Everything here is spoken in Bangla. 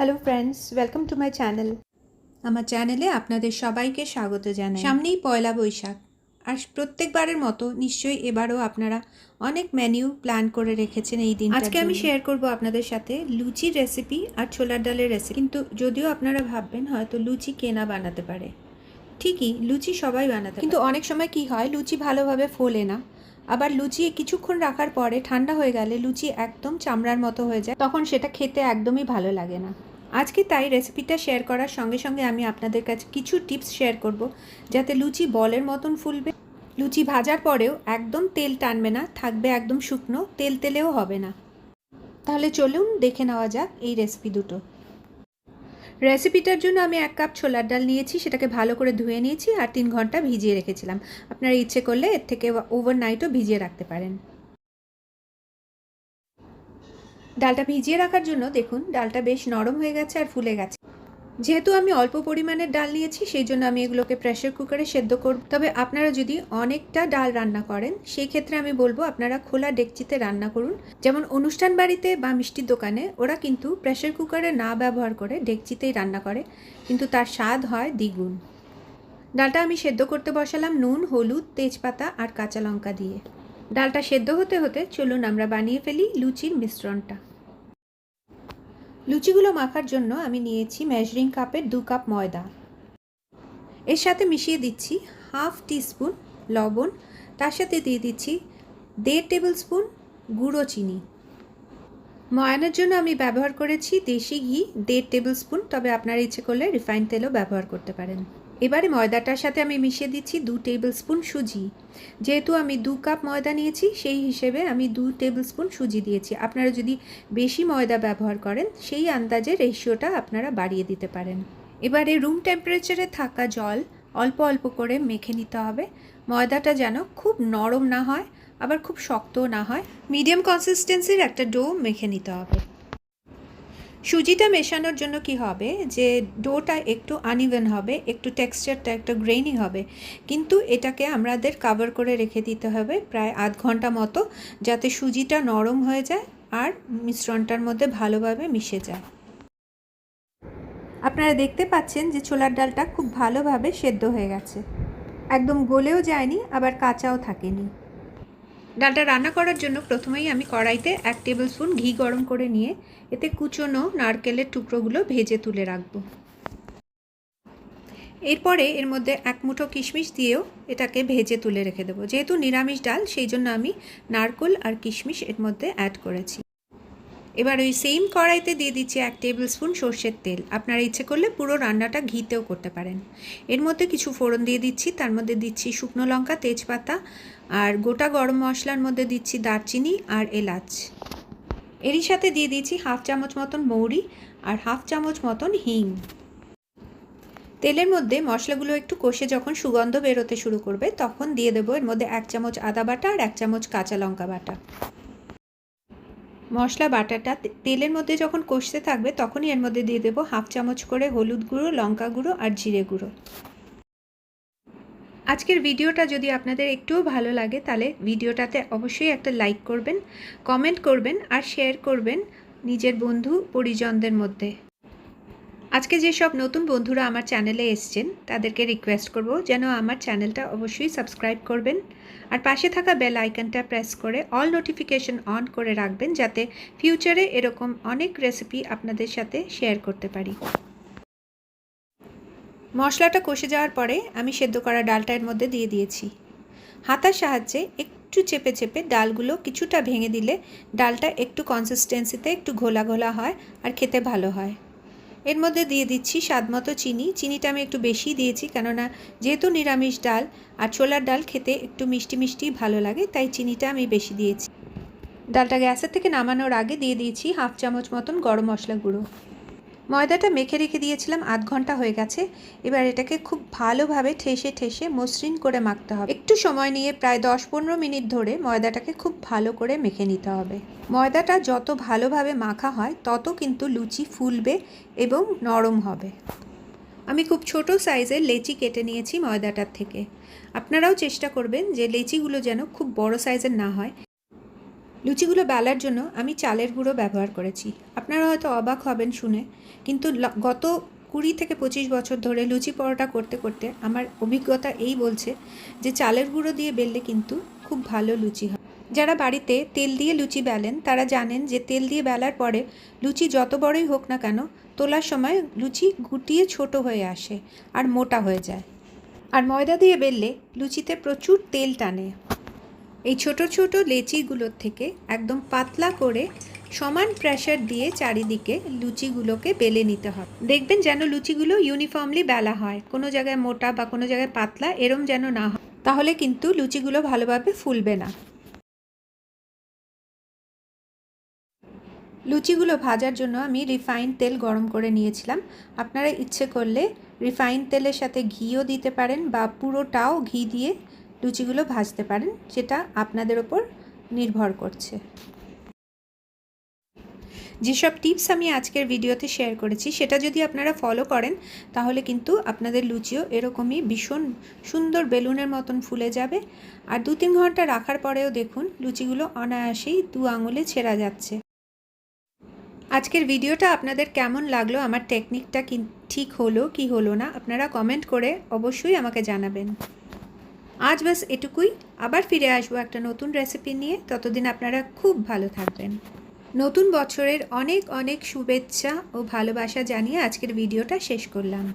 Hello friends welcome to my channel আমার চ্যানেলে আপনাদের সবাইকে স্বাগত জানাই। সামনেই পয়লা বৈশাখ। আর প্রত্যেকবারের মতো নিশ্চয়ই এবারও আপনারা অনেক মেনিউ প্ল্যান করে রেখেছেন এই দিন আজকে আমি শেয়ার করব আপনাদের সাথে লুচির রেসিপি আর ছোলার ডালের রেসিপি কিন্তু যদিও আপনারা ভাববেন হয়তো লুচি কেনা বানাতে পারে। ঠিকই লুচি সবাই বানাতে কিন্তু অনেক সময় কি হয় লুচি ভালোভাবে ফোলে না। আবার লুচি কিছুক্ষণ রাখার পরে ঠান্ডা হয়ে গেলে লুচি একদম চামড়ার মতো হয়ে যায়। তখন সেটা খেতে একদমই ভালো লাগে না। আজকে তাই রেসিপিটা শেয়ার করার সঙ্গে সঙ্গে আমি আপনাদের কাছে কিছু টিপস শেয়ার করব, যাতে লুচি বলের মতন ফুলবে। লুচি ভাজার পরেও একদম তেল টানবে না, থাকবে একদম শুকনো, তেল তেলেও হবে না। তাহলে চলুন দেখে নেওয়া যাক এই রেসিপি দুটো। রেসিপিটার জন্য আমি এক কাপ ছোলার ডাল নিয়েছি, সেটাকে ভালো করে ধুয়ে নিয়েছি আর তিন ঘণ্টা ভিজিয়ে রেখেছিলাম। আপনারা ইচ্ছে করলে এর থেকে ওভারনাইটও ভিজিয়ে রাখতে পারেন। ডালটা ভিজিয়ে রাখার জন্য দেখুন, ডালটা বেশ নরম হয়ে গেছে আর ফুলে গেছে। যেহেতু আমি অল্প পরিমাণের ডাল নিয়েছি, সেই জন্য আমি এগুলোকে প্রেশার কুকারে সেদ্ধ করব। তবে আপনারা যদি অনেকটা ডাল রান্না করেন, সেই ক্ষেত্রে আমি বলব আপনারা খোলা ডেকচিতে রান্না করুন। যেমন অনুষ্ঠান বাড়িতে বা মিষ্টির দোকানে, ওরা কিন্তু প্রেশার কুকারে না ব্যবহার করে ডেকচিতেই রান্না করে, কিন্তু তার স্বাদ হয় দ্বিগুণ। ডালটা আমি সেদ্ধ করতে বসালাম নুন, হলুদ, তেজপাতা আর কাঁচা লঙ্কা দিয়ে। ডালটা সেদ্ধ হতে হতে চলুন আমরা বানিয়ে ফেলি লুচির মিশ্রণটা। লুচিগুলো মাখার জন্য আমি নিয়েছি মেজারিং কাপের দু কাপ ময়দা। এর সাথে মিশিয়ে দিচ্ছি হাফ টিস্পুন লবণ। তার সাথে দিয়ে দিচ্ছি দেড় টেবিল স্পুন গুঁড়ো চিনি। ময়নার জন্য আমি ব্যবহার করেছি দেশি ঘি দেড় টেবিল স্পুন তবে আপনার ইচ্ছে করলে রিফাইন তেলও ব্যবহার করতে পারেন। এবারে ময়দাটার সাথে আমি মিশিয়ে দিচ্ছি দু টেবিল স্পুন সুজি। যেহেতু আমি দু কাপ ময়দা নিয়েছি, সেই হিসেবে আমি দু টেবিল স্পুন সুজি দিয়েছি। আপনারা যদি বেশি ময়দা ব্যবহার করেন, সেই আন্দাজে রেশিওটা আপনারা বাড়িয়ে দিতে পারেন। এবারে রুম টেম্পারেচারে থাকা জল অল্প অল্প করে মেখে নিতে হবে। ময়দাটা যেন খুব নরম না হয়, আবার খুব শক্তও না হয়। মিডিয়াম কনসিস্টেন্সির একটা ডো মেখে নিতে হবে। সুজিটা মেশানোর জন্য কি হবে? যে ডোটা একটু আনইভেন হবে, একটু টেক্সচারটা একটু গ্রেইনি হবে। কিন্তু এটাকে আমাদের কাভার করে রেখে দিতে হবে প্রায় আধ ঘণ্টা মতো, যাতে সুজিটা নরম হয়ে যায় আর মিশ্রণটার মধ্যে ভালোভাবে মিশে যায়। আপনারা দেখতে পাচ্ছেন যে ছোলার ডালটা খুব ভালোভাবে সেদ্ধ হয়ে গেছে। একদম গলেও যায়নি, আবার কাঁচাও থাকেনি। ডালটা রান্না করার জন্য প্রথমেই আমি কড়াইতে এক টেবিল স্পুন ঘি গরম করে নিয়ে এতে কুচনো নারকেলের টুকরোগুলো ভেজে তুলে রাখব। এরপরে এর মধ্যে এক মুঠো কিশমিশ দিয়েও এটাকে ভেজে তুলে রেখে দেবো। যেহেতু নিরামিষ ডাল, সেই জন্য আমি নারকোল আর কিশমিশ এর মধ্যে অ্যাড করেছি। এবার ওই সেম কড়াইতে দিয়ে দিচ্ছি এক টেবিল স্পুন সর্ষের তেল। আপনারা ইচ্ছে করলে পুরো রান্নাটা ঘিতেও করতে পারেন। এর মধ্যে কিছু ফোড়ন দিয়ে দিচ্ছি, তার মধ্যে দিচ্ছি শুকনো লঙ্কা, তেজপাতা আর গোটা গরম মশলার মধ্যে দিচ্ছি দারচিনি আর এলাচ। এরই সাথে দিয়ে দিচ্ছি হাফ চামচ মতন মৌরি আর হাফ চামচ মতন হিং। তেলের মধ্যে মশলাগুলো একটু কষে যখন সুগন্ধ বেরোতে শুরু করবে, তখন দিয়ে দেবো এর মধ্যে এক চামচ আদা বাটা আর এক চামচ কাঁচা লঙ্কা বাটা। মশলা বাটাটা তেলের মধ্যে যখন কষতে থাকবে তখনই এর মধ্যে দিয়ে দেবো হাফ চামচ করে হলুদ গুঁড়ো, লঙ্কা গুঁড়ো আর জিরে গুঁড়ো। আজকের ভিডিওটা যদি আপনাদের একটুও ভালো লাগে তাহলে ভিডিওটাতে অবশ্যই একটা লাইক করবেন, কমেন্ট করবেন আর শেয়ার করবেন নিজের বন্ধু পরিজনদের মধ্যে। আজকে যেসব নতুন বন্ধুরা আমার চ্যানেলে এসছেন, তাদেরকে রিকোয়েস্ট করব যেন আমার চ্যানেলটা অবশ্যই সাবস্ক্রাইব করবেন আর পাশে থাকা বেল আইকনটা প্রেস করে অল নোটিফিকেশন অন করে রাখবেন যাতে ফিউচারে এরকম অনেক রেসিপি আপনাদের সাথে শেয়ার করতে পারি। মশলাটা কষে যাওয়ার পরে আমি সেদ্ধ করা ডালটা এর মধ্যে দিয়ে দিয়েছি। হাতার সাহায্যে একটু চেপে চেপে ডালগুলো কিছুটা ভেঙে দিলে ডালটা একটু কনসিস্টেন্সিতে একটু ঘোলা ঘোলা হয় আর খেতে ভালো হয়। এর মধ্যে দিয়ে দিচ্ছি স্বাদমতো চিনি। চিনিটা আমি একটু বেশি দিয়েছি কেননা যেহেতু নিরামিষ ডাল আর ছোলার ডাল খেতে একটু মিষ্টি মিষ্টি ভালো লাগে, তাই চিনিটা আমি বেশি দিয়েছি। ডালটা গ্যাসের থেকে নামানোর আগে দিয়ে দিয়েছি হাফ চামচ মতন গরম মশলা গুঁড়ো। ময়দাটা মেখে রেখে দিয়েছিলাম, আধ ঘণ্টা হয়ে গেছে। এবার এটাকে খুব ভালোভাবে ঠেসে ঠেসে মসৃণ করে মাখতে হবে। একটু সময় নিয়ে প্রায় দশ পনেরো মিনিট ধরে ময়দাটাকে খুব ভালো করে মেখে নিতে হবে। ময়দাটা যত ভালোভাবে মাখা হয়, তত কিন্তু লুচি ফুলবে এবং নরম হবে। আমি খুব ছোট সাইজের লেচি কেটে নিয়েছি ময়দাটার থেকে। আপনারাও চেষ্টা করবেন যে লেচিগুলো যেন খুব বড় সাইজের না হয়। লুচিগুলো বেলার জন্য আমি চালের গুঁড়ো ব্যবহার করেছি। আপনারা হয়তো অবাক হবেন শুনে, কিন্তু গত কুড়ি থেকে পঁচিশ বছর ধরে লুচি পরোটা করতে করতে আমার অভিজ্ঞতা এই বলছে যে চালের গুঁড়ো দিয়ে বেললে কিন্তু খুব ভালো লুচি হয়। যারা বাড়িতে তেল দিয়ে লুচি বেলেন, তারা জানেন যে তেল দিয়ে বেলার পরে লুচি যত বড়ই হোক না কেন, তোলার সময় লুচি গুটিয়ে ছোট হয়ে আসে আর মোটা হয়ে যায়। আর ময়দা দিয়ে বেললে লুচিতে প্রচুর তেল টানে। এই ছোট ছোট লেচিগুলোর থেকে একদম পাতলা করে সমান প্রেশার দিয়ে চারিদিকে লুচিগুলোকে বেলে নিতে হবে দেখবেন যেন লুচিগুলো ইউনিফর্মলি বেলা হয়। কোনো জায়গায় মোটা বা কোনো জায়গায় পাতলা এরম যেন না হয়। তাহলে কিন্তু লুচিগুলো ভালোভাবে ফুলবে না। লুচিগুলো ভাজার জন্য আমি রিফাইন তেল গরম করে নিয়েছিলাম। আপনারা ইচ্ছে করলে রিফাইন তেলের সাথে ঘিও দিতে পারেন বা পুরোটাও ঘি দিয়ে লুচিগুলো ভাজতে পারেন যেটা আপনাদের ওপর নির্ভর করছে। যেসব টিপস আমি আজকের ভিডিওতে শেয়ার করেছি, সেটা যদি আপনারা ফলো করেন, তাহলে কিন্তু আপনাদের লুচিও এরকমই ভীষণ সুন্দর বেলুনের মতন ফুলে যাবে। আর দু তিন ঘণ্টা রাখার পরেও দেখুন, লুচিগুলো অনায়াসেই দু আঙুলে ছেঁড়া যাচ্ছে। আজকের ভিডিওটা আপনাদের কেমন লাগল, আমার টেকনিকটা ঠিক হলো, কি হলো না, আপনারা কমেন্ট করে অবশ্যই আমাকে জানাবেন। আজ বাস এটুকুই। আবার ফিরে আসব একটা নতুন রেসিপি নিয়ে। ততদিন আপনারা খুব ভালো থাকবেন। নতুন বছরের অনেক অনেক শুভেচ্ছা ও ভালোবাসা জানিয়ে আজকের ভিডিওটা শেষ করলাম।